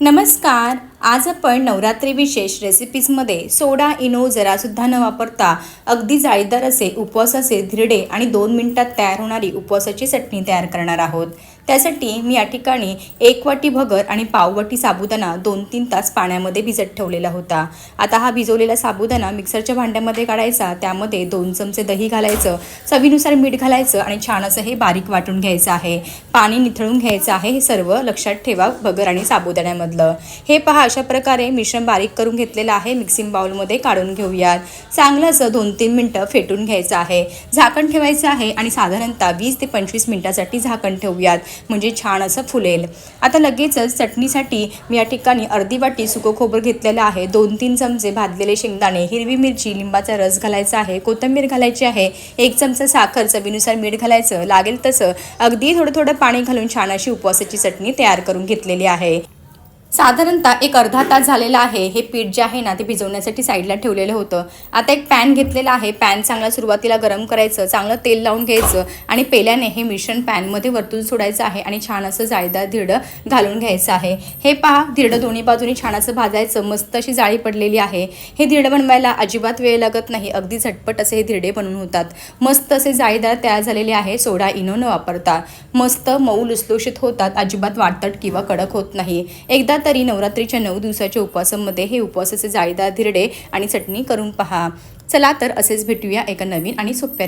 नमस्कार. आज आपण नवरात्री विशेष रेसिपीजमध्ये सोडा इनो जरासुद्धा न वापरता अगदी जाळीदार असे उपवासाचे धिरडे आणि दोन मिनिटात तयार होणारी उपवासाची चटणी तयार करणार आहोत. त्यासाठी मी या ठिकाणी एक वाटी भगर आणि पाववाटी साबुदाणा दोन तीन तास पाण्यामध्ये भिजत ठेवलेला होता. आता हा भिजवलेला साबुदाणा मिक्सरच्या भांड्यामध्ये काढायचा त्यामध्ये दोन चमचे दही घालायचं चवीनुसार मीठ घालायचं आणि छान असं हे बारीक वाटून घ्यायचं आहे. पाणी निथळून घ्यायचं आहे हे सर्व लक्षात ठेवा भगर आणि साबुदाण्यामधलं. हे पहा अशा प्रकारे मिश्रण बारीक करून घेतलेलं आहे. मिक्सिंग बाउलमध्ये काढून घेऊयात. चांगलं असं दोन तीन मिनटं फेटून घ्यायचं आहे. झाकण ठेवायचं आहे आणि साधारणतः वीस ते पंचवीस मिनटासाठी झाकण ठेवूयात. म्हणजे छान असं फुलेल. आता लगेचच चटणीसाठी मी या ठिकाणी अर्धी वाटी सुकं खोबरं घेतलेलं आहे. दोन तीन चमचे भाजलेले शेंगदाणे हिरवी मिरची लिंबाचा रस घालायचा आहे कोथिंबीर घालायची आहे एक चमचा साखर चवीनुसार मीठ घालायचं लागेल तसं अगदी थोडं थोडं पाणी घालून छान अशी उपवासाची चटणी तयार करून घेतलेली आहे. साधारणतः एक अर्धा तास झालेला आहे. हे पीठ जे आहे ना ते भिजवण्यासाठी साईडला ठेवलेलं होतं. आता एक पॅन घेतलेला आहे. पॅन चांगला सुरुवातीला गरम करायचं चांगलं तेल लावून घ्यायचं आणि पेल्याने हे मिश्रण पॅनमध्ये वरतून सोडायचं आहे आणि छान असं जाळीदार धिरडं घालून घ्यायचं आहे. हे पहा धिरडं दोन्ही बाजूनी छान असं भाजायचं मस्त अशी जाळी पडलेली आहे. हे धिरडं बनवायला अजिबात वेळ लागत नाही. अगदी झटपट असे हे धिरडे बनवून होतात. मस्त असे जाळीदार तयार झालेले आहे. सोडा इनो न वापरता. मस्त मऊ लुसलुशीत होतात. अजिबात वाटतट किंवा कडक होत नाही. एकदा तरी नवरात्रीच्या नऊ दिवसाच्या उपवासामध्ये हे उपवासाचे जाळीदार धिरडे आणि चटणी करून पहा. चला तर असेच भेटूया एका नवीन आणि सोप्या